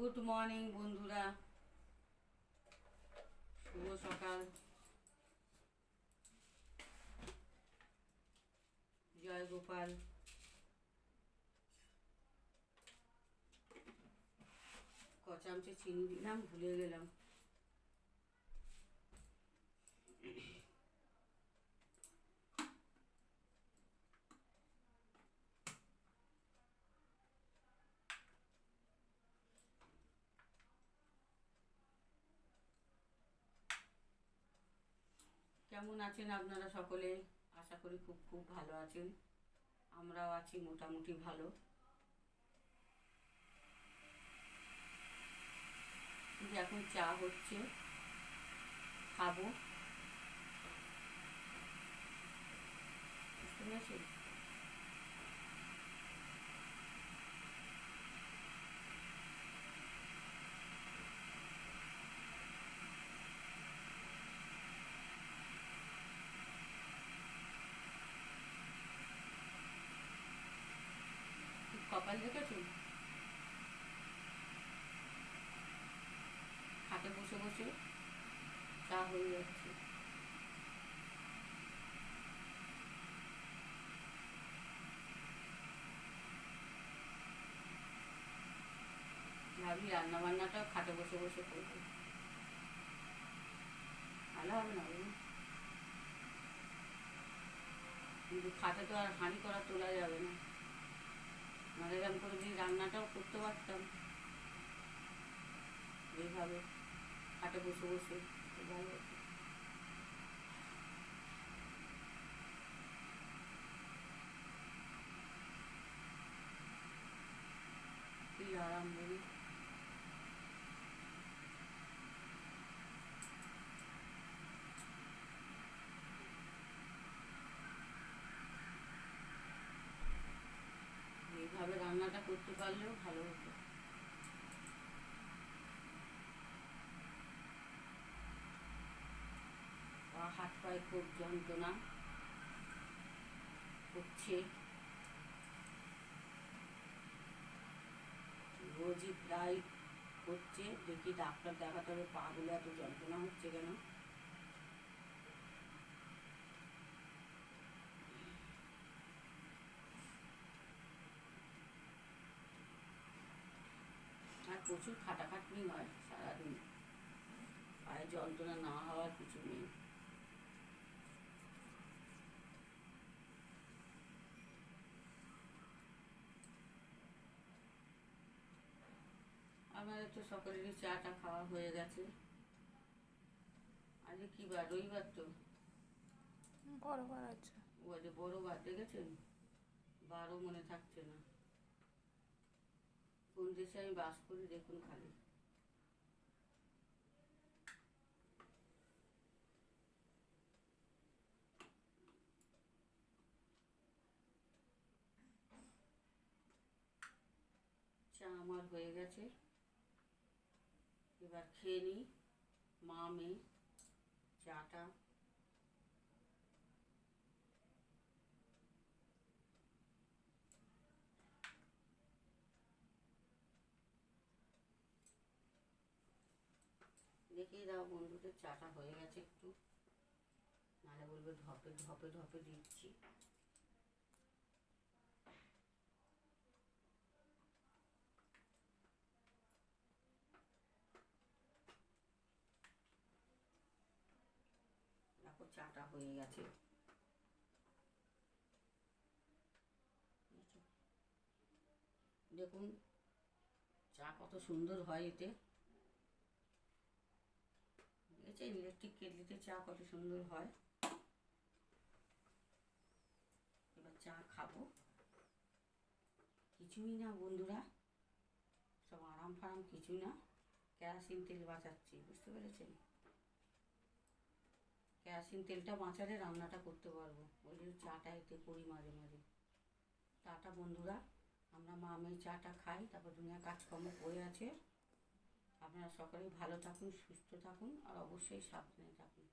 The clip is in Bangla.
গুড মর্নিং বন্ধুরা। শুভ সকাল। জয় গোপাল। ক চামচে চিনি দিলাম ভুলে গেলাম। কেমন আছেন আপনারা সকলে? আশা করি খুব খুব ভালো আছেন। আমরাও আছি মোটামুটি ভালো। এখন চা হচ্ছে, খাব। বুঝতে পেরেছেন? কপাল দেখেছেন খাটে বসে বসে চা হয়ে যাচ্ছে। ভাবি রান্না বান্নাটাও খাটে বসে বসে করব। ভালো হবে না কিন্তু খাটে তো আর হাঁড়ি করা তোলা যাবে না। মানে এরকম করে যদি রান্নাটাও করতে পারতাম। এইভাবে খাটে বসে বসে ভালো আরাম বলি এইভাবে রান্নাটা করতে পারলেও ভালো হতো। হাত পায়ে খুব যন্ত্রণা হচ্ছে। রোজই প্রায় হচ্ছে, দেখি ডাক্তার দেখাতে হবে, পাগুলো এত যন্ত্রণা হচ্ছে কেন আর প্রচুর খাটাখাটনি হয় সারাদিন। পায়ে যন্ত্রণা না হওয়ার কিছু নেই। আমাদের তো সকলেরই চাটা খাওয়া হয়ে গেছে। আজকে কি বার? রবিবার তো? বড় বার আছে। বড় বার দেখেছেন? বারও মনে থাকছে না। কোন দেশে আমি বাস করি, দেখুন খালি। চা আমার হয়ে গেছে। এবার খেয়ে নিই, মা, মেয়ে, চাটা। দেখিয়ে দাও বন্ধুদের চাটা হয়ে গেছে একটু। নাহলে বলবে ঢপে ঢপে ঢপে দিচ্ছি। চাটা হয়ে গেছে। দেখুন, চা কত সুন্দর হয় এতে। দেখেছেন ইলেকট্রিক কেটলিতে চা কত সুন্দর হয়। এবার চা খাব। কিছুই না বন্ধুরা, সব আরাম ফারাম কিছুই না। কেরাসিন তেল বাঁচাচ্ছি, বুঝতে পেরেছেন? কেরাসিন তেলটা বাঁচালে রান্নাটা করতে পারব। ওই জন্য চাটা এতে করি মাঝে মাঝে। টাটা বন্ধুরা, আমরা মা মেয়ে চাটা খাই, তারপর দুনিয়া কাজকর্ম করে আছে। আপনারা সকলেই ভালো থাকুন সুস্থ থাকুন আর অবশ্যই সাবধানে থাকুন।